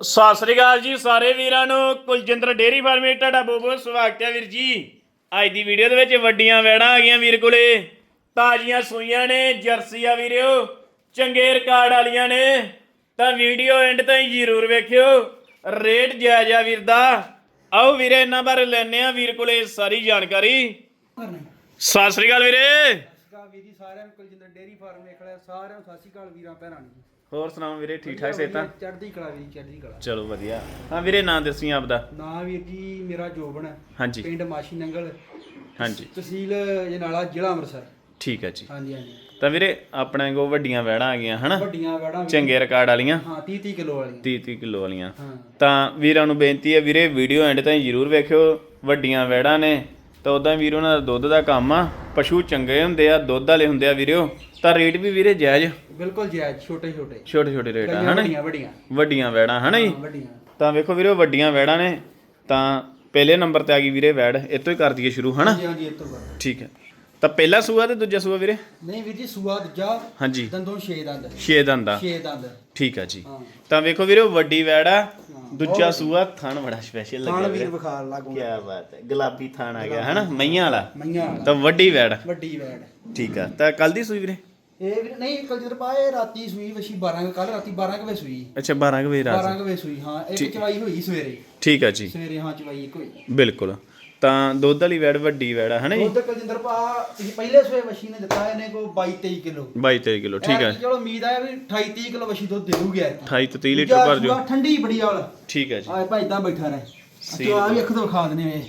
ਸਤਿ ਸ੍ਰੀ ਅਕਾਲ ਜੀ ਸਾਰੇ ਵੀਰਾਂ ਨੂੰ। ਕੁਲਜਿੰਦਰ ਡੇਰੀ ਫਾਰਮੇ ਤੁਹਾਡਾ ਬਹੁਤ ਬਹੁਤ ਸਵਾਗਤ ਹੈ ਵੀਰ ਜੀ। ਅੱਜ ਦੀ ਵੀਡੀਓ ਦੇ ਵਿੱਚ ਵੱਡੀਆਂ ਵੈੜਾਂ ਆ ਗਈਆਂ ਵੀਰ ਕੋਲੇ। ਤਾਜ਼ੀਆਂ ਸੂਈਆਂ ਨੇ ਜਰਸੀਆਂ ਵੀਰਿਓ। ਚੰਗੇ ਰਿਕਾਰਡ ਵਾਲੀਆਂ ਨੇ। ਤਾਂ ਵੀਡੀਓ ਐਂਡ ਤਾਈਂ ਜ਼ਰੂਰ ਵੇਖਿਓ। ਰੇਟ ਜਾਇਜ਼ ਆ ਵੀਰ ਦਾ। ਆਓ ਵੀਰੇ, ਇਹਨਾਂ ਬਾਰੇ ਲੈਣੇ ਆ ਵੀਰ ਕੋਲੇ ਸਾਰੀ ਜਾਣਕਾਰੀ। ਸਤਿ ਸ੍ਰੀ ਅਕਾਲ ਵੀਰੇ। ਸਤਿ ਵੀਰ ਜੀ, ਸਾਰਿਆਂ ਨੂੰ ਕੁਲਜਿੰਦਰ ਡੇਰੀ ਫਾਰਮ ਵੇਖ ਲਿਆ। ਸਾਰਿਆਂ ਨੂੰ ਸਤਿ ਸ਼੍ਰੀ ਅਕਾਲ ਵੀਰਾਂ, ਭੈਣਾਂ ਨੂੰ। ਹੋਰ ਸੁਣਾਓ ਵੀਰੇ ਠੀਕ ਠਾਕ ਸੇਤਾ ਚੜ੍ਹਦੀ ਕਲਾ ਵੀਰ ਚੜ੍ਹਦੀ ਕਲਾ। ਚਲੋ ਵਧੀਆ। ਹਾਂ ਵੀਰੇ ਨਾਂ ਦੱਸੀ ਆਪਦਾ ਨਾਂ ਵੀਰ ਜੀ ਮੇਰਾ ਜੋਬਨ ਹੈ। ਹਾਂਜੀ। ਪਿੰਡ ਮਾਸ਼ੀ ਨੰਗਲ। ਹਾਂਜੀ। ਤਹਿਸੀਲ ਜਨਾਲਾ ਜ਼ਿਲ੍ਹਾ ਅੰਮ੍ਰਿਤਸਰ। ਠੀਕ ਹੈ ਜੀ। ਹਾਂਜੀ ਹਾਂਜੀ। ਤਾਂ ਵੀਰੇ ਆਪਣੇ ਕੋ ਵੱਡੀਆਂ ਵੈੜਾਂ ਆ ਗਈਆਂ ਹਨਾ? ਵੱਡੀਆਂ ਵੜਾਂ ਵੀ- ਚੰਗੇ ਰਿਕਾਰਡ ਵਾਲੀਆਂ। ਹਾਂ 30 30 ਕਿਲੋ ਵਾਲੀਆਂ। 30 30 ਕਿਲੋ ਵਾਲੀਆਂ। ਹਾਂ। ਤਾਂ ਵੀਰਾਂ ਨੂੰ ਬੇਨਤੀ ਹੈ ਵੀਰੇ ਵੀਡੀਓ ਐਂਡ ਤਾਈਂ ਜਰੂਰ ਵੇਖਿਓ। ਵੱਡੀਆਂ ਵੈੜਾਂ ਨੇ ਤਾਂ ਉਦਾਂ ਵੀਰ ਉਹਨਾਂ ਦਾ ਦੁੱਧ ਦਾ ਕੰਮ ਆ। ਪਸ਼ੂ ਚੰਗੇ ਹੁੰਦੇ ਆ ਦੁੱਧ ਵਾਲੇ ਹੁੰਦੇ ਆ ਵੀਰਿਓ ਤਾਂ ਰੇਟ ਵੀ ਵੀਰੇ ਜਾਇਜ਼। ਬਿਲਕੁਲ ਜਾਇਜ਼ ਛੋਟੇ ਛੋਟੇ। ਛੋਟੇ ਛੋਟੇ ਰੇਟ ਆ ਹਨਾ ਵੱਡੀਆਂ ਵੱਡੀਆਂ। ਵੱਡੀਆਂ ਵੈੜਾਂ ਹਨਾ ਜੀ? ਵੱਡੀਆਂ। ਤਾਂ ਵੇਖੋ ਵੀਰੇ ਵੱਡੀਆਂ ਵੈੜਾਂ ਨੇ ਤਾਂ ਪਹਿਲੇ ਨੰਬਰ ਤੇ ਆ ਗਈ ਵੀਰੇ ਵੈੜ ਇਹ ਤੋਂ ਹੀ ਕਰ ਦਈਏ ਸ਼ੁਰੂ ਹਨਾ? ਹਾਂਜੀ ਹਾਂਜੀ ਇਹ ਤੋਂ ਬਾਅਦ ਠੀਕ ਹੈ। ਤਾਂ ਪਹਿਲਾ ਸੂਆ ਤੇ ਦੂਜਾ ਸੂਆ ਵੀਰੇ? ਨਹੀਂ ਵੀਰ ਜੀ ਸੂਆ ਦੂਜਾ ਹਾਂਜੀ। ਦੰਦੋਂ 6 ਦੰਦ। ਛੇ ਦੰਦ ਦਾ 6 ਦੰਦ। ਠੀਕ ਆ ਜੀ। ਹਾਂ। ਤਾਂ ਵੇਖੋ ਵੀਰੇ ਵੱਡੀ ਵੈੜ ਆ ਦੂਜਾ ਸੂਆ ਥਣ ਬੜਾ ਸਪੈਸ਼ਲ ਲੱਗਿਆ ਵੀਰ ਵੀਰੇ। ਵਿਖਾ ਲਾਗੂ ਕੀ ਬਾਤ ਹੈ ਗੁਲਾਬੀ ਥਣ ਆ ਗਿਆ ਹਨਾ? ਮਈਆਂ ਵਾਲਾ। ਮਈਆਂ ਵਾਲਾ। ਤਾਂ ਵੱਡੀ ਵੈੜ। ਵੱਡੀ ਵੈੜ। ਠੀਕ ਆ ਤਾਂ ਕੱਲ ਦੀ ਸੂਈ ਵੀਰੇ? ਇਹ ਵੀਰ ਨਹੀਂ ਕੁਲਜਿੰਦਰ ਪਾਏ ਰਾਤੀ ਸੂਈ ਵਸ਼ੀ 12 ਕੱਲ ਰਾਤੀ 12 ਕੁ ਵਜੇ ਸੂਈ। ਅੱਛਾ 12 ਕੁ ਵਜੇ 12 ਰਾਤ ਕੁ ਵਜੇ ਸੂਈ ਹਾਂ ਇੱਕ ਚਵਾਈ ਹੋਈ ਸਵੇਰੇ। ਠੀਕ ਆ ਜੀ। ਸਵੇਰੇ ਹਾਂ ਚਵਾਈ ਇੱਕ ਹੋਈ। ਬਿਲਕੁਲ। ਤਾਂ ਦੁੱਧ ਵਾਲੀ ਵੈੜ ਵੱਡੀ ਵੈੜ ਆ ਹਨਾ ਜੀ? ਉਧਰ ਕੁਲਜਿੰਦਰ ਪਾ ਪਹਿਲੇ ਸੂਏ ਵਸ਼ੀ ਨੇ ਦਿੱਤਾ ਇਹਨੇ ਕੋ 22 23 ਕਿਲੋ। 22 23 ਕਿਲੋ ਠੀਕ ਆ। ਚਲੋ ਉਮੀਦ ਆ ਵੀ 28 30 ਕਿਲੋ ਵਸ਼ੀ ਦੁੱਧ ਦੇ ਦੂਗੀ ਯਾਰ 28 ਤੋਂ 30 ਲੀਟਰ ਭਰ ਜੋ ਠੰਡੀ ਬੜੀ ਆ ਵਾਲਾ। ਠੀਕ ਆ ਜੀ। ਆ ਭਾਈ ਇਦਾਂ ਬੈਠਾ ਰਹੇ। ਤੋ ਆ ਵੀ ਅੱਖ ਤੋਂ ਖਾ ਦਨੇ ਵੇ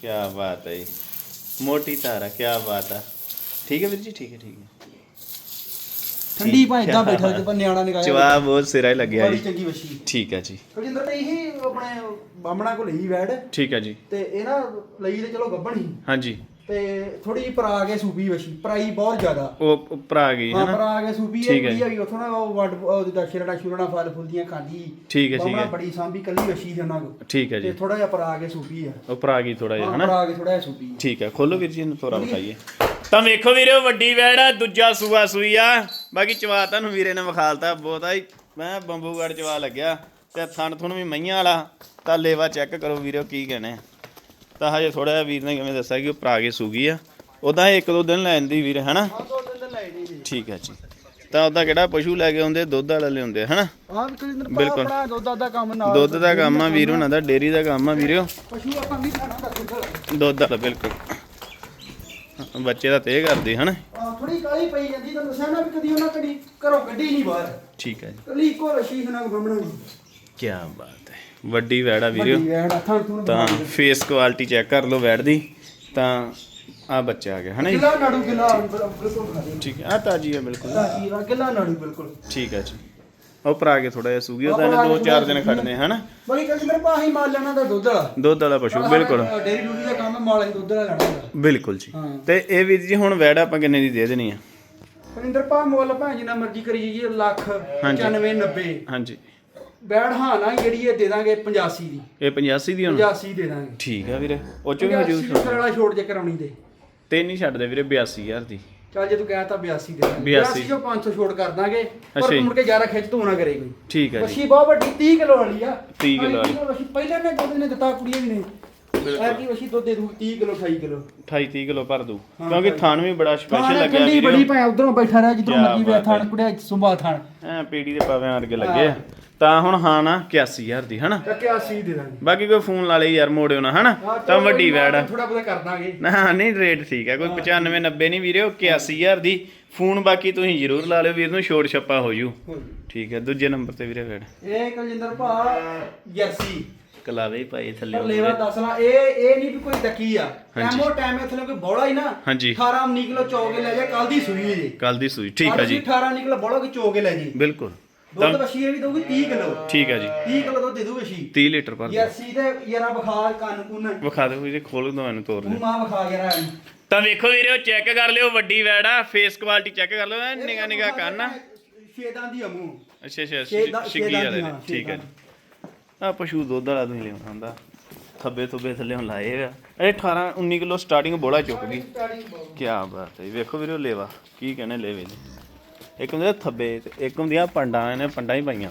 ਕੀ ਬਾਤ ਹੈ ਜੀ। ਮੋਟੀ ਧਾਰਾ ਕੀ ਬਾਤ ਆ। ਠੀਕ ਹੈ ਵੀਰ ਜੀ ਠੀਕ ਹੈ ਠੀਕ ਹੈ ਠੰਡੀ ਭਾਈ ਇਦਾਂ ਬੈਠਾ ਤੇ ਪਰ ਨਿਆਣਾ ਨਿਕਾਇਆ ਜਵਾਬ ਬਹੁਤ ਸਿਰਾ ਹੀ ਲੱਗਿਆ ਬੜੀ ਜੀ। ਚੰਗੀ ਵਸ਼ੀ ਠੀਕ ਹੈ ਜੀ। ਕੁਲਜਿੰਦਰ ਤੇ ਇਹੀ ਆਪਣੇ ਬਾਮਣਾ ਕੋ ਲਈ ਵੈੜ। ਠੀਕ ਹੈ ਜੀ। ਤੇ ਇਹ ਨਾ ਲਈ ਤੇ ਚਲੋ ਗੱਬਣ ਹੀ। ਹਾਂਜੀ। ਤੇ ਥੋੜੀ ਪਰਾ ਕੇ ਸੂਪੀ ਵਸ਼ੀ ਪਰਾਈ ਬਹੁਤ ਜ਼ਿਆਦਾ। ਉਹ ਉੱਪਰ ਆ ਗਈ ਹੈ ਹਾਂ ਨਾ। ਪਰਾ ਕੇ ਸੂਪੀ ਠੀਕ ਹੈ ਇਹ ਵੀ ਉਥੋਂ ਨਾ ਉਹ ਵੱਡ ਉਹਦਾ ਸ਼ਿਰੜਾ ਸ਼ੁਰਣਾ ਫਲ ਫੁੱਲਦੀਆਂ ਖਾਂਦੀ। ਠੀਕ ਹੈ ਠੀਕ ਬਾਮਣਾ ਹੈ ਬੜੀ ਸਾਂਭੀ ਕੱਲੀ ਵਸ਼ੀ ਦੇ ਉਹਨਾਂ ਕੋ ਠੀਕ ਹੈ ਤੇ ਜੀ ਥੋੜਾ ਜਿਹਾ ਪਰਾ ਕੇ ਸੂਪੀ ਆ। ਉੱਪਰ ਆ ਗਈ ਥੋੜਾ ਜਿਹਾ ਹਾਂ ਹਨਾ? ਪਰਾ ਕੇ ਥੋੜਾ ਜਿਹਾ ਸੂਪੀ ਆ। ਠੀਕ ਹੈ। ਖੋਲੋ ਵੀਰ ਜੀ ਇਹਨੂੰ ਥੋੜਾ ਵਿਖਾਈਏ। ਤਾਂ ਵੇਖੋ ਵੀਰੇ ਵੱਡੀ ਵੈੜ ਆ ਦੂਜਾ ਸੂਆ ਸੂਈ ਆ। ਬਾਕੀ ਚਵਾ ਤੁਹਾਨੂੰ ਵੀਰੇ ਨੇ ਵਿਖਾਲਤਾ ਬਹੁਤਾ ਹੀ ਮੈਂ ਬੰਬੂਗੜ ਚਵਾ ਲੱਗਿਆ ਤੇ ਥਣ ਥੁਣ ਵੀ ਮਈਆਂ ਵਾਲਾ ਤਾਂ ਲੇਵਾ ਚੈੱਕ ਕਰੋ ਵੀਰੇ ਕੀ ਕਹਣੇ ਤਾਂ ਹਜੇ ਥੋੜਾ ਜਿਹਾ ਵੀਰ ਨੇ ਕਿਵੇਂ ਦੱਸਿਆ ਕਿ ਉਹ ਪਰਾਗੇ ਸੂਗੀ ਆ। ਉਦਾਂ ਇੱਕ ਦੋ ਦਿਨ ਲੈ ਜਾਂਦੀ ਵੀਰੇ ਹਨਾ? ਠੀਕ ਹੈ ਜੀ। ਤਾਂ ਉਦਾਂ ਕਿਹੜਾ ਪਸ਼ੂ ਲੈ ਕੇ ਆਉਂਦੇ ਦੁੱਧ ਵਾਲੇ ਲਿਆਉਂਦੇ ਹਨਾ? ਬਿਲਕੁਲ। ਦੁੱਧ ਦਾ ਕੰਮ ਨਾਲ ਦੁੱਧ ਦਾ ਕੰਮ ਆ ਵੀਰ ਉਹਨਾਂ ਦਾ ਡੇਰੀ ਦਾ ਕੰਮ ਆ ਵੀਰਿਓ ਪਸ਼ੂ ਆਪਾਂ ਵੀ ਖਾਣਾ ਦਾ ਦੁੱਧ ਵਾਲਾ ਬਿਲਕੁਲ। ਬੱਚੇ ਦਾ ਤੇ ਕਰਦੀ ਹਨਾ? ਕਾਲੀ ਪਈ ਜਾਂਦੀ ਤਾਂ ਦੱਸਿਆ ਨਾ ਵੀ ਕਦੀ ਉਹਨਾਂ ਕਦੀ ਘਰੋਂ ਕੱਢੀ ਨਹੀਂ ਬਾਹਰ। ਠੀਕ ਹੈ ਜੀ। ਕੱਲੀ ਇੱਕੋ ਰਸ਼ੀ ਹਨਾ ਬੰਮਣਾ ਕੀ ਬਾਤ ਹੈ। ਵੱਡੀ ਵੈੜਾ ਵੀਰਿਓ ਵੱਡੀ ਵੈੜ ਤੋਂ ਤਾਂ ਫੇਸ ਕੁਆਲਿਟੀ ਚੈੱਕ ਕਰ ਲਓ ਵੈੜ ਦੀ। ਤਾਂ ਆ ਬੱਚਾ ਆ ਗਿਆ ਹਨਾ ਜੀ? ਕਿਲਾ ਨਾੜੂ ਕਿਲਾ ਬਿਲਕੁਲ ਠੀਕ ਹੈ ਆ ਤਾਜੀ ਹੈ ਬਿਲਕੁਲ। ਤਾਜੀ ਵਾ ਕਿਲਾ ਨਾੜੂ ਬਿਲਕੁਲ। ਠੀਕ ਹੈ ਜੀ। ਉਹ ਪਰ ਆ ਕੇ ਥੋੜਾ ਜਿਹਾ ਸੂਗੀ ਉਹਦਾ ਇਹਨੇ ਦੋ ਚਾਰ ਦਿਨ ਖੜਨੇ ਹਨਾ? ਬੜੀ ਕਹਿੰਦੇ ਮੇਰੇ ਪਾਹੀ ਮਾਲ ਲੈਣਾ ਦਾ ਦੁੱਧ ਵਾਲਾ। ਦੁੱਧ ਵਾਲਾ ਪਸ਼ੂ ਬਿਲਕੁਲ। ਡੇਰੀ ਡੂਰੀ ਦਾ ਕੰਮ ਹੈ, ਮਾਲ ਹੀ ਦੁੱਧ ਵਾਲਾ ਲੈਣਾ ਬਿਲਕੁਲ ਜੀ। ਤੇ ਇਹ ਵੀਰ ਜੀ ਹੁਣ ਵੈੜ ਆਪਾਂ ਕਿੰਨੇ ਦੀ ਦੇ ਦੇਣੀ ਆ? ਪਰਿੰਦਰ ਪਾ ਮੁੱਲ ਭਾਂ ਜਿੰਨਾ ਮਰਜ਼ੀ ਕਰੀ ਜੀ ਲੱਖ ਹਾਂਜੀ। 95 90 ਹਾਂਜੀ। ਬੈੜ ਹਾਂ ਨਾ ਜਿਹੜੀ ਇਹ ਦੇ ਦਾਂਗੇ 85 ਦੀ। ਇਹ 85 ਦੀ ਹੁਣ? 85 ਦੇ ਦਾਂਗੇ। ਠੀਕ ਆ ਵੀਰੇ ਉਹ ਚੋਂ ਵੀ 85 ਮੌਜੂਦ ਦੀ ਵਾਲਾ ਛੋੜ ਜੇ ਕਰਾਉਣੀ ਦੇ। ਤੇ ਨਹੀਂ ਛੱਡਦੇ ਵੀਰੇ 82000 ਦੀ। ਚੱਲ ਜੇ ਤੂੰ ਕਹਿਤਾ 82 ਦੇ ਦਾਂਗੇ 82 ਚੋਂ 500 ਛੋੜ ਕਰ ਦਾਂਗੇ ਪਰ ਜੀ। ਮੁੜ ਕੇ ਜ਼ਿਆਦਾ ਖਿੱਚ ਤੂੰ ਨਾ ਕਰੇ ਕੋਈ। ਠੀਕ ਹੈ ਜੀ। ਵਸ਼ੀ ਬਹੁਤ ਵੱਡੀ 30 ਕਿਲੋ ਵਾਲੀ ਆ। 30 ਕਿਲੋ ਵਾਲੀ। ਪਹਿਲਾਂ ਨੇ ਦੁੱਧ ਨੇ ਦਿੱਤਾ ਕੁੜੀਆਂ ਵੀ ਨੇ। ਕੀ ਵਸ਼ੀ ਦੁੱਧ ਦੇ ਦੂ 30 ਕਿਲੋ 28 ਕਿਲੋ। 28 30 ਕਿਲੋ ਭਰ ਦੂ। ਕਿਉਂਕਿ। ਥਣ ਵੀ ਬੜਾ ਸਪੈਸ਼ਲ ਲੱਗਿਆ ਠੰਡੀ ਬੜੀ ਵੀਰੇ ਭਾਵੇਂ ਉਧਰੋਂ ਬੈਠਾ ਰਿਹਾ ਜਿੱਧਰੋਂ ਮਰਜ਼ੀ ਵੇ ਹੈ। ਕੁੜਿਆ ਸੁੰਭਾ ਥਾਣ। ਐ ਪੀੜੀ ਦੇ ਪਾਵੇਂ ਆਣ ਕੇ ਲੱਗੇ। ਆ। ਤਾਂ ਹੁਣ ਹਾਂ ਨਾ 81000 ਦੀ ਹਨਾ? ਚੱਕੇ 80 ਦੇ ਦਾਂਗੇ। ਬਾਕੀ ਕੋਈ ਫੋਨ ਲਾ ਲਈ ਯਾਰ ਮੋੜਿਓ ਨਾ ਹਨਾ? ਤਾਂ ਵੱਡੀ ਵੈੜ ਆ। ਥੋੜਾ ਬਹੁਤਾ ਕਰ ਦਾਂਗੇ। ਨਾ ਨਹੀਂ ਰੇਟ ਠੀਕ ਹੈ ਕੋਈ 95 90 ਨਹੀਂ ਵੀਰੇ ਉਹ 81000 ਦੀ। ਫੋਨ ਬਾਕੀ ਤੁਸੀਂ ਜ਼ਰੂਰ ਲਾ ਲਿਓ ਵੀਰ ਨੂੰ ਛੋੜ ਛੱਪਾ ਹੋ ਜੂ। ਠੀਕ ਹੈ ਦੂਜੇ ਨੰਬਰ ਤੇ ਵੀਰੇ ਵੈੜ ਇਹ ਕਲਜਿੰਦਰ ਭਾ ਜਰਸੀ। ਕਲਾਵੇ ਹੀ ਪਾਏ ਥੱਲੇ ਪਰ ਲੈਵਾ ਦੱਸਣਾ ਇਹ ਇਹ ਨਹੀਂ ਵੀ ਕੋਈ ਡੱਕੀ ਆ। ਹਾਂਜੀ। ਟਾਈਮੋ ਟਾਈਮ ਇਥੇ ਕੋਈ ਬੋਲਾ ਹੀ ਨਾ ਹਾਂਜੀ। 18 ਨਿਕਲੋ ਚੋਗੇ ਲੈ ਜਾ ਕੱਲ ਦੀ ਸੂਈ ਜੀ। ਕੱਲ ਦੀ ਸੂਈ ਠੀਕ ਹੈ ਜੀ। 18 ਨਿਕਲੋ ਬੋਲਾ ਕਿ ਚੋਗੇ ਲੈ ਜੀ। ਬਿਲਕੁਲ। ਦੁੱਧ ਵਸ਼ੀਰ ਵੀ ਦਊਗੀ 30 ਕਿਲੋ। ਠੀਕ ਹੈ ਜੀ। 30 ਕਿਲੋ ਦੁੱਧ ਦੇ ਦੂ ਵਸ਼ੀ 30 ਲੀਟਰ ਭਰ ਦਿਓ। ਜਰਸੀ ਤੇ ਯਾਰਾ ਬਖਾਰ ਕੰਨ ਕੁੰਨ। ਵਿਖਾ ਦਿਓ ਜੀ ਖੋਲ ਦੋ ਇਹਨੂੰ ਤੋੜ ਤੂੰ ਲਿਓ ਮਾਂ ਬਖਾ ਯਾਰਾ ਤਾਂ ਵੇਖੋ ਵੀਰੇ ਚੈੱਕ ਕਰ ਲਿਓ ਵੱਡੀ ਵੈੜ ਆ ਫੇਸ ਕੁਆਲਿਟੀ ਚੈੱਕ ਕਰ ਲਿਓ ਨਿਗਾ ਨਿਗਾ ਕੰਨ ਆ ਛੇਦਾਂ ਦੀ ਅਮੂ ਅੱਛਾ ਅੱਛਾ ਦਾ- ਦਾ ਵਾਲੇ ਦੀ, ਠੀਕ ਹੈ ਜੀ। ਆ ਪਸ਼ੂ ਦੁੱਧ ਵਾਲਾ ਤੁਸੀਂ ਲਿਆਉਣਾ ਹੁੰਦਾ। ਥੱਬੇ ਥੁੱਬੇ ਥੱਲੇ ਹੁਣ ਲਾਏ ਆ। ਇਹ 18 19 ਕਿਲੋ ਸਟਾਰਟਿੰਗ ਬੋਲਾ ਚੁੱਕ ਗਈ। ਕੀ ਬਾਤ ਹੈ। ਵੇਖੋ ਵੀਰੇ ਉਹ ਲੇਵਾ ਕੀ ਕਹਿੰਦੇ ਲੇਵੇ ਦੇ ਇੱਕ ਹੁੰਦੇ ਆ ਥੱਬੇ ਤੇ ਇੱਕ ਹੁੰਦੀਆਂ ਪੰਡਾਂ ਇਹਨੇ ਪੰਡਾਂ ਹੀ ਪਾਈਆਂ।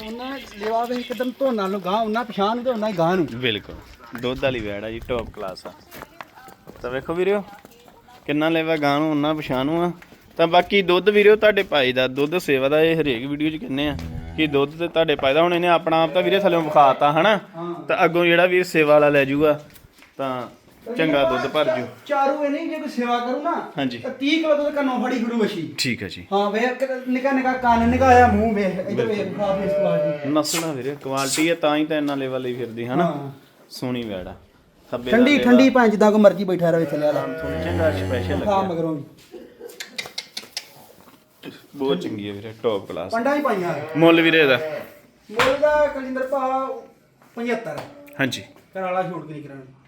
ਉਹਨਾਂ ਨੇ ਲੇਵਾ ਵੇ ਇੱਕਦਮ ਧੋਨਾ ਨੂੰ ਗਾਂ ਉਹਨਾਂ ਪਛਾਣ ਨੂੰ ਤੇ ਉਹਨਾਂ ਹੀ ਗਾਂ ਨੂੰ। ਬਿਲਕੁਲ। ਦੁੱਧ ਵਾਲੀ ਵੈੜ ਆ ਜੀ ਟੌਪ ਕਲਾਸ ਆ। ਤਾਂ ਵੇਖੋ ਵੀਰਿਓ ਕਿੰਨਾ ਲੈਵਾ ਗਾਂ ਨੂੰ ਉਹਨਾਂ ਪਛਾਣੂ ਆ। ਤਾਂ ਬਾਕੀ ਦੁੱਧ ਵੀਰਿਓ ਤੁਹਾਡੇ ਭਾਈ ਦਾ ਦੁੱਧ ਸੇਵਾ ਦਾ ਇਹ ਹਰੇਕ ਵੀਡੀਓ 'ਚ ਕਹਿੰਦੇ ਆ ਕਿ ਦੁੱਧ ਤੇ ਤੁਹਾਡੇ ਭਾਈ ਦਾ ਹੁਣ ਇਹਨੇ ਆਪਣਾ ਆਪ ਤਾਂ ਵੀਰੇ ਥੱਲੇ ਵਿਖਾਤਾ ਹਨਾ? ਤਾਂ ਅੱਗੋਂ ਜਿਹੜਾ ਵੀਰ ਸੇਵਾ ਵਾਲਾ ਲੈ ਜਾਊਗਾ ਤਾਂ ਚੰਗਾ ਦੁੱਧ ਭਰ ਜੂ ਚਾਰੂ ਇਹ ਨਹੀਂ ਜੇ ਕੋਈ ਸੇਵਾ ਕਰੂ ਨਾ ਹਾਂਜੀ। ਤਾਂ 30 ਕਿਲੋ ਦੁੱਧ ਕੰਨੋਂ ਫੜੀ ਫਿਰੂ ਵਸ਼ੀ ਠੀਕ ਹੈ ਜੀ। ਹਾਂ ਵੇਖ ਨਿਕਾ ਨਿਕਾ ਕੰਨ ਨਿਕਾਇਆ ਮੂੰਹ ਵੇਖ ਇਧਰ ਵੇਖ ਖਾ ਫੇਸ ਕੁਆਲਿਟੀ ਨਸਣਾ ਵੀਰੇ ਕੁਆਲਿਟੀ ਹੈ ਤਾਂ ਹੀ ਤਾਂ ਇੰਨਾ ਲੈਵਲ ਲਈ ਫਿਰਦੀ ਹਨਾ? ਹਾਂ। ਸੋਹਣੀ ਵੈੜ ਖੱਬੇ ਦਾ ਠੰਡੀ ਲੇਵਾ ਠੰਡੀ ਭਾਂ ਜਿੱਦਾਂ ਕੋ ਮਰਜ਼ੀ ਬੈਠਾ ਰਵੇ ਥੱਲੇ ਥੋੜ੍ਹਾ ਚੰਗਾ ਸਪੈਸ਼ਲ ਖਾ ਲੱਗਿਆ ਮਗਰੋਂ ਬਹੁਤ ਚੰਗੀ ਹੈ ਵੀਰੇ ਟੌਪ ਕਲਾਸ ਪੰਡਾ ਹੀ ਪਾਈਆਂ। ਮੁੱਲ ਵੀਰੇ ਦਾ ਮੁੱਲ ਦਾ ਕਲਿੰਦਰ ਭਾ 75 ਹਾਂਜੀ ਕਰਾਲਾ ਛੋੜ ਕੇ ਨਹੀਂ ਕਰਾਂਗੇ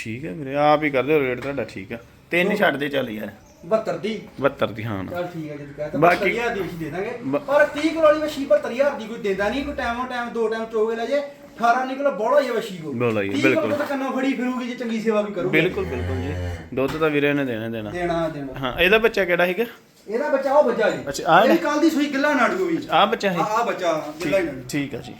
ਠੀਕ ਹੈ ਵੀਰੇ ਆਪ ਹੀ ਕਰ ਦਿਓ ਰੇਟ ਤੁਹਾਡਾ ਠੀਕ ਆ ਤਿੰਨ ਛੱਡ ਦੇ ਚੱਲ ਯਾਰ। 72 ਦੀ। 72 ਦੀ ਹਾਂ। ਚਲ ਠੀਕ ਹੈ ਜੀ ਕਹਤਾ ਬਾਕੀ- 70000 ਦੀ ਵਸ਼ੀ ਦੇ ਦਾਂਗੇ। ਬ- ਪਰ 30 ਕਿਲੋ ਵਾਲੀ ਵਸ਼ੀ 72000 ਦੀ ਕੋਈ ਦਿੰਦਾ ਨਹੀਂ ਕੋਈ ਟਾਈਮੋਂ ਟਾਈਮ ਦੋ ਟਾਈਮ ਚੋਵੇ ਲੈ ਜੇ। 18 ਨਿਕਲੋ ਬੋਲਾ ਹੀ ਵਸ਼ੀ ਕੋ ਬੋਲਾ ਹੀ ਹੈ, 30 ਬਿਲਕੁਲ। ਕਿਲੋ ਤਾਂ ਕੰਨੋਂ ਫੜੀ ਫਿਰੂਗੀ ਜੇ ਚੰਗੀ ਸੇਵਾ ਵੀ ਕਰੂਗੀ। ਬਿਲਕੁਲ ਬਿਲਕੁਲ ਜੀ। ਦੁੱਧ ਤਾਂ ਵੀਰੇ ਨੇ ਦੇਣਾ ਦੇਣਾ। ਦੇਣਾ ਦੇਣਾ। ਹਾਂ ਇਹਦਾ ਬੱਚਾ ਕਿਹੜਾ ਸੀਗਾ? ਇਹਦਾ ਬੱਚਾ ਉਹ ਬੱਚਾ ਜੀ। ਅੱਛਾ, ਆਹ ਕੱਲ ਦੀ ਸੂਈ ਗਿੱਲਾ ਨਾੜੂ ਵੀ। ਆ ਬੱਚਾ ਹੈ ਆ ਬੱਚਾ ਗਿੱਲਾ ਹੀ ਨਾੜੂ ਠੀਕ ਆ ਜੀ।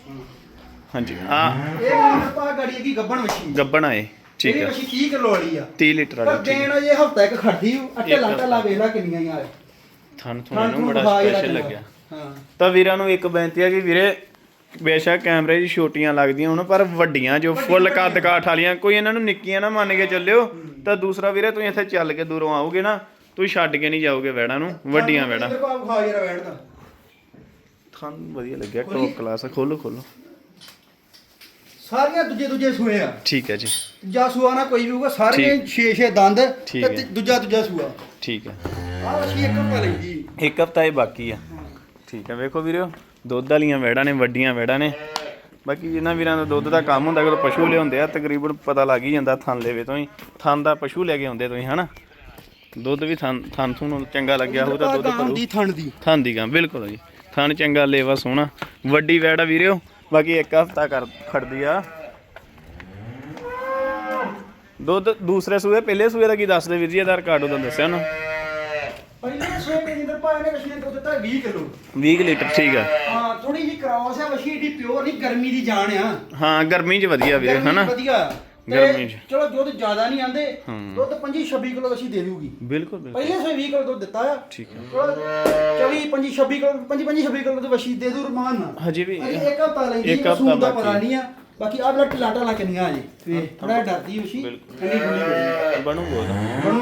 ਹਾਂਜੀ ਆ ਇਹ ਮੈਨੂੰ ਪਾ ਗਾੜੀ ਕੀ ਗੱਬਣ ਵਸ਼ੀ ਗੱਬਣ ਆਏ ਠੀਕ ਇਹ ਆ। ਵਸ਼ੀ 30 ਕਿਲੋ ਵਾਲੀ ਆ। 30 ਲੀਟਰ ਪਰ ਵਾਲਾ ਠੀਕ ਦੇਣ ਜੇ। ਹਫਤਾ ਇੱਕ ਖੜਦੀ ਅੱਟੇ ਲਾਂਟਾ ਲਾ ਵੇਖ ਲਾ ਕਿੰਨੀਆਂ ਯਾਰ ਥਣ ਥਣ ਨੂੰ ਬੜਾ ਸਪੈਸ਼ਲ ਲੱਗਿਆ। ਹਾਂ। ਤਾਂ ਵੀਰਾਂ ਨੂੰ ਇੱਕ ਬੇਨਤੀ ਹੈ ਕਿ ਵੀਰੇ ਬੇਸ਼ੱਕ ਕੈਮਰੇ 'ਚ ਛੋਟੀਆਂ ਲੱਗਦੀਆਂ ਹੁਣ ਪਰ ਵੱਡੀਆਂ ਜੋ ਫੁੱਲ ਕੱਦ ਕਾਠ ਵਾਲੀਆਂ ਕੋਈ ਇਹਨਾਂ ਨੂੰ ਨਿੱਕੀਆਂ ਨਾ ਮੰਨ ਕੇ ਚੱਲਿਓ ਤਾਂ ਦੂਸਰਾ ਵੀਰੇ ਤੁਸੀਂ ਇੱਥੇ ਚੱਲ ਕੇ ਦੂਰੋਂ ਆਓਗੇ ਨਾ ਤੁਸੀਂ ਛੱਡ ਕੇ ਨਹੀਂ ਜਾਓਗੇ ਵੈੜਾਂ ਨੂੰ ਵੱਡੀਆਂ ਵੈੜਾਂ ਥਣ ਵਧੀਆ ਲੱਗਿਆ ਟੌਪ ਕਲਾਸ ਖੋਲੋ ਖੋਲੋ। ਸਾਰੀਆਂ ਦੂਜੇ ਦੂਜੇ ਸੂਏ ਆ। ਠੀਕ ਹੈ ਜੀ। ਦੂਜਾ ਸੂਆ ਨਾ ਕੋਈ ਵੀ ਹੋਊਗਾ ਸਾਰੀਆਂ 6-6 ਦੰਦ ਠੀਕ ਤੇ। ਦੂਜਾ ਦੂਜਾ ਸੂਆ। ਠੀਕ ਹੈ। ਆਹ ਵਸ਼ੀ ਇੱਕ ਰੁਪਿਆ ਲੈਂਦੀ ਇੱਕ ਹਫਤਾ ਇਹ ਬਾਕੀ ਆ। ਠੀਕ ਹੈ ਵੇਖੋ ਵੀਰੋ ਦੁੱਧ ਵਾਲੀਆਂ ਵੈੜਾਂ ਨੇ ਵੱਡੀਆਂ ਵੈੜਾਂ ਨੇ। ਬਾਕੀ ਜਿਨ੍ਹਾਂ ਵੀਰਾਂ ਦਾ ਦੁੱਧ ਦਾ ਕੰਮ ਹੁੰਦਾ ਜਦੋਂ ਪਸ਼ੂ ਲਿਆਉਂਦੇ ਆ ਤਕਰੀਬਨ ਪਤਾ ਲੱਗ ਹੀ ਜਾਂਦਾ ਥਣ ਲੈਵੇ ਤੋਂ ਹੀ। ਥਣ ਦਾ ਪਸ਼ੂ ਲੈ ਕੇ ਆਉਂਦੇ ਤੁਸੀਂ ਹਨਾ? ਦੁੱਧ ਵੀ ਥਣ ਥਣ ਥੂਣ ਚੰਗਾ ਲੱਗਿਆ ਹੋਊ ਤਾਂ ਦੁੱਧ ਭਰੂ। ਦੀ ਥਣ ਦੀ। ਥਣ ਦੀ ਗਾਂ ਬਿਲਕੁਲ ਜੀ। ਥਣ ਚੰਗਾ ਲੇਵਾ ਸੋਹਣਾ। ਵੱਡੀ ਵੈੜ ਆ ਵੀਰਿਓ ਬਾਕੀ ਇੱਕ ਹਫਤਾ ਕਰ ਖੜਦੀ ਆ। ਦੁੱਧ ਦੂਸਰੇ ਸੂਏ ਪਹਿਲੇ ਸੂਏ ਦਾ ਕੀ ਦੱਸਦੇ ਵੀਰ ਜੀ? ਆਧਾਰ ਕਾਰਡ ਉਹਦਾ ਦੱਸਿਆ ਨਾ। ਪਹਿਲੇ ਸੂਏ ਦੇ ਜਿੰਦਰ ਭਾਈ ਨੇ ਵਸ਼ੀ ਦੁੱਧ ਦਿੱਤਾ 20 ਕਿਲੋ। 20 ਲੀਟਰ ਠੀਕ ਆ। ਹਾਂ ਥੋੜੀ ਜੀ ਕ੍ਰਾਸ ਹੈ ਵਸ਼ੀ ਏਡੀ ਪਿਓਰ ਨਹੀਂ ਗਰਮੀ ਦੀ ਜਾਨ ਆ। ਹਾਂ ਗਰਮੀ 'ਚ ਵਧੀਆ ਵੀਰੇ ਹਨਾ? ਵਧੀਆ। ਗਰਮੀ 'ਚ। ਚਲੋ ਦੁੱਧ ਜ਼ਿਆਦਾ ਨਹੀਂ ਆਂਦੇ। ਦੁੱਧ 25 26 ਕਿਲੋ ਵਸ਼ੀ ਦੇ ਦੂਗੀ ਬਿਲਕੁਲ ਬਿਲਕੁਲ ਪਹਿਲੇ ਸੂਏ 20 ਕਿਲੋ ਦੁੱਧ ਦਿੱਤਾ ਆ ਠੀਕ ਹੈ ਚਲੋ 24 25 26 ਕਿਲੋ 25 25 26 ਕਿਲੋ ਦੁੱਧ ਵਸ਼ੀ ਦੇ ਦੂ ਰਮਾਨ ਨਾਲ ਹਜੇ ਵੀ ਅਜੇ ਇੱਕ ਹਫਤਾ ਲੈਂਦੀ ਇੱਕ ਹਫ਼ਤਾ ਹਫਤਾ ਦਾ ਪਤਾ ਬਾਕੀ। ਨਹੀਂ ਆ ਬਾਕੀ ਆਹ ਬਲੱਡ ਲਾਟਾ ਲਾ ਕਿੰਨੀਆਂ ਆ ਜੀ। ਥੋੜਾ ਡਰਦੀ ਉਸ਼ੀ ਬਿਲਕੁਲ। ਠੰਡੀ ਠੰਡੀ ਬੜੀ। ਬਣੂ ਬੋਲ ਬਣੂ।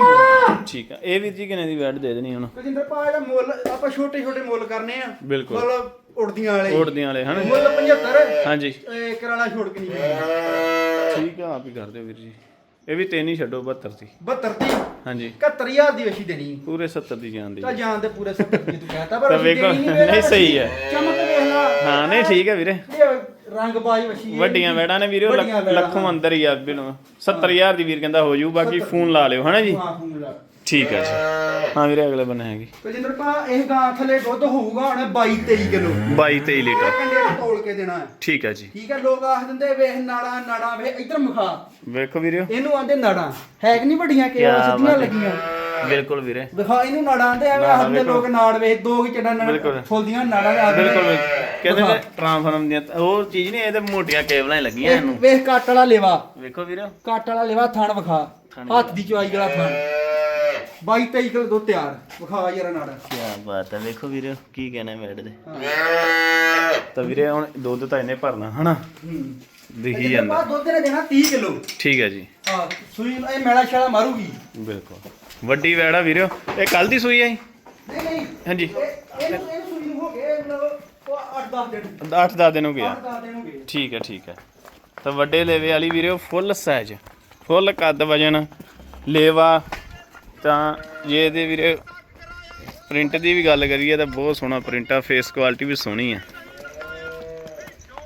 ਠੀਕ ਆ। ਇਹ ਵੀਰ ਜੀ ਕਿੰਨੇ ਦੀ ਵੈਟ ਦੇ ਦੇਣੀ ਹੁਣ? ਕਜਿੰਦਰ ਪਾ ਇਹਦਾ ਮੁੱਲ ਆਪਾਂ ਛੋਟੇ ਛੋਟੇ ਮੁੱਲ ਕਰਨੇ ਆ। ਬਿਲਕੁਲ। ਮੁੱਲ ਉੜਦੀਆਂ ਵਾਲੇ। ਓੜਦਿਆਂ ਵਾਲੇ ਹਨਾ? ਮੁੱਲ 75 ਹਾਂਜੀ। ਇਹ ਕਰਾਲਾ ਛੋੜ ਕੇ ਨਹੀਂ ਦੇਣਾ ਠੀਕ ਆ ਆਪ ਹੀ ਕਰ ਦਿਓ ਵੀਰ ਜੀ। ਇਹ ਵੀ ਤਿੰਨ ਹੀ ਛੱਡੋ 72 ਦੀ। 72 ਦੀ? ਹਾਂਜੀ। 71000 ਦੀ ਵਸ਼ੀ ਦੇਣੀ। ਪੂਰੇ 70 ਦੀ ਜਾਣ ਦੀ ਤਾਂ ਜਾਣ ਤੇ ਪੂਰੇ 70 ਦੀ ਤੂੰ ਕਹਤਾ ਪਰ ਤਾਂ ਅਸੀਂ ਵੇਖੋ, ਦੇਣੀ ਵੇਖ ਨਹੀਂ ਸਹੀ ਹੈ। ਚਮਕ ਵੇਖ ਲਾ। ਹਾਂ ਨਹੀਂ ਠੀਕ ਹੈ ਵੀਰੇ। ਇਹ ਰੰਗ ਬਾਜ ਵਸ਼ੀ ਵੱਡੀਆਂ ਵੈੜਾਂ ਨੇ ਵੀਰੇ ਵੱਡੀਆਂ ਲੱਖ- ਵੈੜਾਂ, ਲੱਖੋਂ ਅੰਦਰ ਹੀ ਆ ਬਿਲੋ 70000 ਦੀ ਵੀਰ ਕਹਿੰਦਾ ਹੋ ਜੂ ਬਾਕੀ ਫੋਨ ਲਾ ਲਿਓ ਹਨਾ ਜੀ? ਹਾਂ ਫੋਨ ਲਾ ਠੀਕ ਹੈ ਜੀ। ਹਾਂ ਵੀਰੇ ਅਗਲੇ ਬੰਨੇ ਹੈਗੀ। ਪਾ ਇਹ ਗਾਂ ਥੱਲੇ ਦੁੱਧ ਹੋਊਗਾ ਹੁਣ 22 23 ਕਿਲੋ। 22 23 ਲੀਟਰ। ਕੰਡੇ ਨੂੰ ਤੋਲ ਕੇ ਦੇਣਾ ਹੈ। ਠੀਕ ਹੈ ਜੀ। ਠੀਕ ਹੈ ਲੋਕ ਆਖ ਦਿੰਦੇ ਵੇਖ ਨਾੜਾਂ ਨਾੜਾਂ ਵੇਖ ਇੱਧਰ ਮੁਖਾ। ਵੇਖੋ ਵੀਰੇ। ਇਹਨੂੰ ਆਂਦੇ ਨਾੜਾਂ। ਹੈ ਕਿ ਨਹੀਂ ਵੱਡੀਆਂ ਕਿ ਕਿਆ ਸਿੱਧੀਆਂ ਬਾਤ ਹੈ। ਲੱਗੀਆਂ? ਬਿਲਕੁਲ ਵੀਰੇ। ਵਿਖਾ ਇਹਨੂੰ ਨਾੜਾਂ ਆਂਦੇ ਐਵੇਂ ਵੇਖੋ। ਲੋਕ ਨਾੜ ਵੇਖ ਦੋ ਕਿ ਚੜਾ। ਨਾੜ ਫੁੱਲਦੀਆਂ ਨਾੜਾਂ ਦੇ ਆਖਦੇ ਬਿਲਕੁਲ। ਕਹਿੰਦੇ। ਨੇ ਟ੍ਰਾਂਸਫਾਰਮ ਦੀਆਂ ਉਹ ਚੀਜ਼ ਨਹੀਂ ਇਹ ਤੇ ਮੋਟੀਆਂ ਕੇਬਲਾਂ ਹੀ ਲੱਗੀਆਂ ਇਹ ਇਹਨੂੰ। ਵੇਖ ਕੱਟ ਵਾਲਾ ਲੇਵਾ। ਵੇਖੋ ਵੀਰੇ। ਕੱਟ ਵਾਲਾ ਲੇਵਾ ਥਣ ਵਿਖਾ। ਹੱਥ ਦੀ ਚੁਆਈ ਵਾਲਾ ਥਣ। 22 23 ਕਿਲੋ ਦੁੱਧ ਤਿਆਰ। ਵਿਖਾ ਜਰਾ ਨਾੜਾਂ। ਕੀ ਬਾਤ ਹੈ ਵੇਖੋ ਵੀਰੇ ਕੀ ਕਹਿਣਾ ਮੈਡ ਦੇ ਤਾਂ ਵੀਰੇ ਹੁਣ ਦੁੱਧ ਤਾਂ ਇਹਨੇ ਭਰਨਾ ਹਨਾ? ਹੂੰ। ਦਿਖੀ ਜਾਂਦਾ। ਦੁੱਧ ਨੇ ਦੇਣਾ 30 ਕਿਲੋ। ਠੀਕ ਹੈ ਜੀ। ਹਾਂ ਸੂਈ ਇਹ ਮੈਲਾ ਛਾਲਾ ਮਾਰੂਗੀ। ਬਿਲਕੁਲ। ਵੱਡੀ ਵੈੜਾ ਵੀਰੇ ਇਹ ਕੱਲ ਦੀ ਸੂਈ ਹੈ ਜੀ? ਨਹੀਂ ਨਹੀਂ। ਹਾਂਜੀ। ਇਹ ਇਹਨੂੰ ਸੂਈ ਨੂੰ ਹੋ ਗਏ ਮਤਲਬ 8-10 ਦਿਨ। 8-10 ਦਿਨ ਹੋ ਗਿਆ 8-10 ਦਿਨ ਹੋ ਗਏ। ਠੀਕ ਹੈ ਠੀਕ ਹੈ। ਤਾਂ ਵੱਡੇ ਲੇਵੇ ਵਾਲੀ ਵੀਰੇ ਫੁੱਲ ਸਾਈਜ਼। ਫੁੱਲ ਕੱਦ ਵਜਨ ਲੇਵਾ। ਤਾਂ ਜੇ ਇਹਦੇ ਵੀਰੇ ਪ੍ਰਿੰਟ ਦੀ ਵੀ ਗੱਲ ਕਰੀਏ ਤਾਂ ਬਹੁਤ ਸੋਹਣਾ ਪ੍ਰਿੰਟ ਆ ਫੇਸ ਕੁਆਲਿਟੀ ਵੀ ਸੋਹਣੀ ਆ।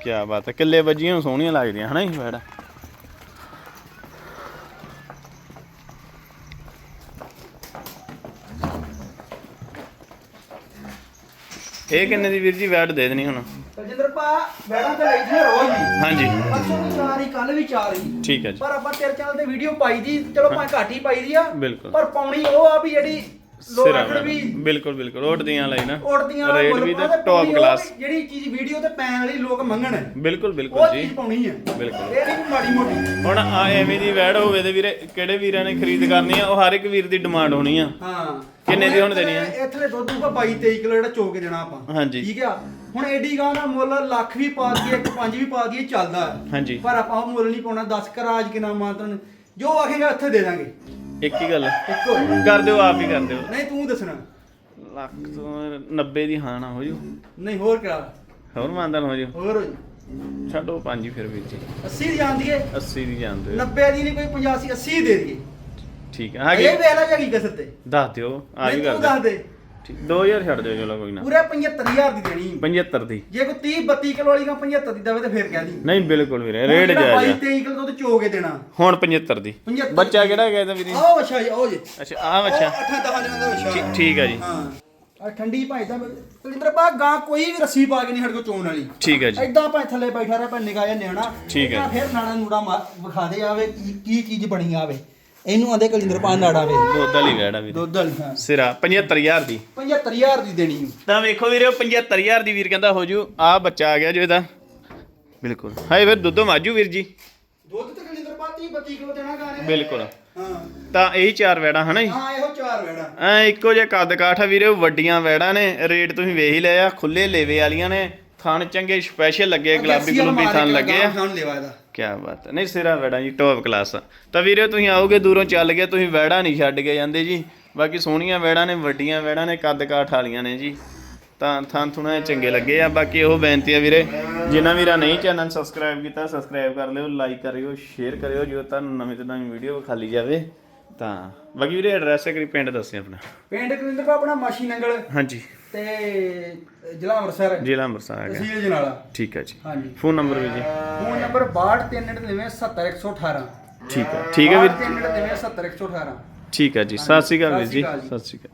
ਕੀ ਬਾਤ ਹੈ। ਕਿੱਲੇ ਵੱਜੀਆਂ ਸੋਹਣੀਆਂ ਲੱਗਦੀਆਂ ਹਨਾ ਜੀ ਵੈੜਾ ਇਹ ਕਿੰਨੇ ਦੀ ਵੀਰ ਜੀ ਵੈਟ ਦੇ ਦੇਣੀ ਹੁਣ? ਤਜਿੰਦਰ ਪਾ ਬੈੜਾਂ ਤੇ ਲਈ ਸੀ ਰੋਜ਼ ਹੀ। ਹਾਂਜੀ। ਪਰਸੋਂ ਵੀ ਚਾਰ ਹੀ ਕੱਲ ਵੀ ਚਾਰ ਹੀ। ਠੀਕ ਹੈ ਜੀ। ਪਰ ਆਪਾਂ ਤੇਰੇ ਚੈਨਲ ਤੇ ਵੀਡੀਓ ਪਾਈ ਦੀ ਚਲੋ ਆਪਾਂ ਘੱਟ ਹੀ ਪਾਈ ਦੀ ਆ ਬਿਲਕੁਲ। ਪਰ ਪਾਉਣੀ ਉਹ ਆ ਵੀ ਜਿਹੜੀ ਲੋਕ ਸਿਰਾ ਆਖਣ ਵੀ ਬਿਲਕੁਲ ਬਿਲਕੁਲ ਉੱਡਦੀਆਂ ਲਈ ਨਾ। ਉੜਦੀਆਂ ਵਾਲਾ ਰੇਟ ਮੁੱਲ ਵੀ ਪਾਉਣਾ ਤਾਂ ਤੇ ਟੌਪ ਪਾਉਣੀ ਉਹ ਕਲਾਸ ਵੀ ਜਿਹੜੀ ਚੀਜ਼ ਵੀਡੀਓ ਤੇ ਪੈਣ ਵਾਲੀ ਲੋਕ ਮੰਗਣ। ਬਿਲਕੁਲ ਉਹ ਬਿਲਕੁਲ ਜੀ। ਚੀਜ਼ ਪਾਉਣੀ ਹੈ ਬਿਲਕੁਲ। ਇਹ ਨਹੀਂ ਵੀ ਮਾੜੀ ਮੋਟੀ। ਹੁਣ ਆ ਐਵੇਂ ਦੀ ਵੈੜ ਹੋਵੇ ਤੇ ਵੀਰੇ ਕਿਹੜੇ ਵੀਰਾਂ ਨੇ ਖਰੀਦ ਕਰਨੀ ਆ ਉਹ ਹਰ ਇੱਕ ਵੀਰ ਦੀ ਡਿਮਾਂਡ ਹੋਣੀ ਆ। ਹਾਂ। ਕਿੰਨੇ ਦੀ ਹੁਣ ਦੇਣੀ ਆ? ਇੱਥੇ ਦੁੱਧ ਦੂਗਾ 22 23 ਕਿਲੋ ਜਿਹੜਾ ਚੋ ਕੇ ਦੇਣਾ ਆਪਾਂ। ਹਾਂਜੀ। ਠੀਕ ਆ? ਹੁਣ ਏਡੀ ਗਾਂ ਦਾ ਮੁੱਲ ਲੱਖ ਵੀ ਪਾ ਦਈਏ ਇੱਕ ਪੰਜ ਵੀ ਪਾ ਦਈਏ ਚੱਲਦਾ। ਹੈ। ਹਾਂਜੀ। ਪਰ ਆਪਾਂ ਉਹ ਮੁੱਲ ਨਹੀਂ ਪਾਉਣਾ 10 ਕਰਾਜ ਕਿ ਨਾ। ਮਾਤਰਨ ਜੋ ਆਖੇਗਾ ਉੱਥੇ ਦੇ ਦਾਂਗੇ। ਇੱਕ ਹੀ ਗੱਲ। ਇੱਕੋ। ਕਰ ਦਿਓ ਆਪ ਹੀ ਕਰ ਦਿਓ। ਨਹੀਂ ਤੂੰ ਦੱਸਣਾ। ਲੱਖ ਤੋਂ 90 ਦੀ ਹਾਂ ਨਾ ਹੋ ਜੂ। ਨਹੀਂ ਹੋਰ ਕਰਾ। ਹੋਰ ਮੰਨਦਨ ਹੋ ਜੂ। ਹੋਰ ਹੋ ਜੀ। ਛੱਡੋ ਪੰਜ ਹੀ ਫਿਰ ਵੀਰ ਜੀ 80 ਦੀ ਜਾਂਦੀ ਏ 80 ਦੀ ਜਾਂਦੇ 90 ਦੀ ਨਹੀਂ ਕੋਈ 85 80 ਦੇ ਦਈਏ ਠੀਕ ਹੈ ਇਹ ਹੈਗੀ ਵੇਖ ਲੈ ਜਗੀ ਕਸਰ ਤੇ। ਦੱਸ ਦਿਓ ਆ ਵੀ ਨਹੀਂ ਕਰ ਤੂੰ ਦੱਸ ਦੇ। ਠੀਕ 2000 ਛੱਡ ਦਿਓ ਚਲੋ ਕੋਈ ਨਾ। ਪੂਰੇ 75000 ਦੀ ਦੇਣੀ। 75 ਦੀ। ਜੇ ਕੋਈ 30 32 ਕਿਲੋ ਵਾਲੀ ਗਾ 75 ਦੀ ਦੇਵੇ ਤੇ ਫੇਰ ਕਹਿ ਦੀ। ਨਹੀਂ ਬਿਲਕੁਲ ਵੀਰੇ ਰੇਟ ਜਾਇਜ਼ ਆ। 23 ਕਿਲੋ ਦੁੱਧ ਚੋ ਕੇ ਦੇਣਾ। ਹੁਣ 75 ਦੀ। 75 ਬੱਚਾ ਕਿਹੜਾ ਹੈਗਾ ਇਹਦਾ ਵੀਰੇ? ਆਓ ਅੱਛਾ ਜੀ ਆਓ ਜੀ। ਅੱਛਾ ਆ ਬੱਚਾ। ਅੱਠਾਂ ਦਹਾਂ ਦਿਨਾਂ ਦਾ ਅੱਛਾ ਠੀਕ- ਹੈ ਜੀ। ਹਾਂ। ਠੰਡੀ ਭਾਈ ਤਾਂ ਕੁਲਿੰਦਰ ਪਾ ਗਾਂ ਕੋਈ ਵੀ ਰੱਸੀ ਪਾ ਕੇ ਨਹੀਂ ਸਾਡੇ ਕੋ ਚੋਣ ਵਾਲੀ। ਠੀਕ ਹੈ ਜੀ। ਐਦਾਂ ਭਾਈ ਥੱਲੇ ਬੈਠਾ ਰਿਹਾ ਭਾਈ ਨਿਗਾਹ ਨਿਆਣਾ। ਠੀਕ ਹੈ। ਫਿਰ ਨਾੜਾ ਨੂੜਾ ਵਿਖਾ ਦੇ ਆਵੇ ਕੀ ਕੀ ਚੀਜ਼ ਬਣੀ ਆਵੇ। ਇਹਨੂੰ ਆਂਦੇ ਕੁਲਿੰਦਰ ਪਾ ਨਾੜਾ ਵੇ ਦੁੱਧ ਵਾਲੀ ਵੈੜ ਆ ਵੀਰੇ। ਦੁੱਧ ਵਾਲੀ ਹਾਂ। ਸਿਰਾ 75000 ਦੀ। 75000 ਦੀ ਦੇਣੀ ਤਾਂ ਵੇਖੋ ਵੀਰੇ 75000 ਦੀ ਵੀਰ ਕਹਿੰਦਾ ਹੋ ਜੂ ਆ ਬੱਚਾ ਆ ਗਿਆ ਜੋ ਇਹਦਾ। ਬਿਲਕੁਲ। ਹਾਏ ਫਿਰ ਦੁੱਧੋਂ ਮਾਜੂ ਵੀਰ ਜੀ। ਦੁੱਧ ਤੇ ਕੁਲਿੰਦਰ ਪਾ 30 32 ਕਿਲੋ ਦੇਣਾ ਗਾਂ ਨੇ? ਬਿਲਕੁਲ। ਹਾਂ। ਤਾਂ ਇਹੀ ਚਾਰ ਵੈੜਾਂ ਹਨਾ ਜੀ? ਹਾਂ ਇਹੋ ਚਾਰ ਵੇੜਾ। ਐ ਇੱਕੋ ਜਿਹਾ ਕੱਦ ਕਾਠ ਆ ਵੀਰੇ ਉਹ ਵੱਡੀਆਂ ਵੈੜਾਂ ਨੇ। ਰੇਟ ਤੁਸੀਂ ਵੇਖ ਹੀ ਲਿਆ ਖੁੱਲੇ ਲੇਵੇ ਵਾਲੀਆਂ ਨੇ। ਥਣ ਚੰਗੇ ਸਪੈਸ਼ਲ ਲੱਗੇ ਗੁਲਾਬੀ ਗੁਲਾਬੀ ਥਣ ਲੱਗੇ ਆ। ਥਣ ਲੈਵਾ ਇਹਦਾ। ਕੀ ਬਾਤ ਹੈ। ਨਹੀਂ ਸਿਰਾ ਵੈੜਾਂ ਜੀ ਟੌਪ ਕਲਾਸ ਤਾਂ ਵੀਰੇ ਤੁਸੀਂ ਆਓਗੇ ਦੂਰੋਂ ਚੱਲ ਕੇ ਤੁਸੀਂ ਵੈੜਾਂ ਨਹੀਂ ਛੱਡ ਕੇ ਜਾਂਦੇ ਜੀ। ਬਾਕੀ ਸੋਹਣੀਆਂ ਵੈੜਾਂ ਨੇ ਵੱਡੀਆਂ ਵੈੜਾਂ ਨੇ ਕੱਦ ਕਾਠ ਵਾਲੀਆਂ ਨੇ ਜੀ। ਤਾਂ ਥਾਂ ਥੁਣਾ ਚੰਗੇ ਲੱਗੇ ਆ। ਬਾਕੀ ਉਹ ਬੇਨਤੀ ਆ ਵੀਰੇ ਜਿਨ੍ਹਾਂ ਵੀਰਾਂ ਨਹੀਂ ਚੈਨਲ ਸਬਸਕ੍ਰਾਈਬ ਕੀਤਾ ਸਬਸਕ੍ਰਾਈਬ ਕਰ ਲਿਓ ਲਾਈਕ ਕਰਿਓ ਸ਼ੇਅਰ ਕਰਿਓ ਜੋ ਤੁਹਾਨੂੰ ਨਵੀਂ ਤੋਂ ਨਵੀਂ ਵੀਡੀਓ ਵਿਖਾਲੀ ਜਾਵੇ। ਤਾਂ ਬਾਕੀ ਵੀਰੇ ਐਡਰੈਸ ਕਰੀ ਪਿੰਡ ਦੱਸੇ ਆਪਣਾ। ਪਿੰਡ ਕੁਲਿੰਦਰ ਪਾ ਆਪਣਾ ਮਾਸ਼ੀ ਨੰਗਲ। ਹਾਂਜੀ। ਤੇ ਜ਼ਿਲ੍ਹਾ ਅੰਮ੍ਰਿਤਸਰ ਜ਼ਿਲ੍ਹਾ ਅੰਮ੍ਰਿਤਸਰ ਆ ਗਿਆ। ਤਹਿਸੀਲ ਜਨਾਲਾ। ਠੀਕ ਹੈ ਜੀ। ਹਾਂਜੀ। ਫੋਨ ਨੰਬਰ ਵੀ ਜੀ। ਫੋਨ ਨੰਬਰ 6239970118 ਠੀਕ ਹੈ। ਠੀਕ ਹੈ ਵੀਰ। 6239970118 ਠੀਕ ਹੈ ਜੀ। ਸਤਿ ਸ਼੍ਰੀ ਅਕਾਲ ਵੀਰ ਜੀ। ਸਤਿ ਸ਼੍ਰੀ ਅਕਾਲ।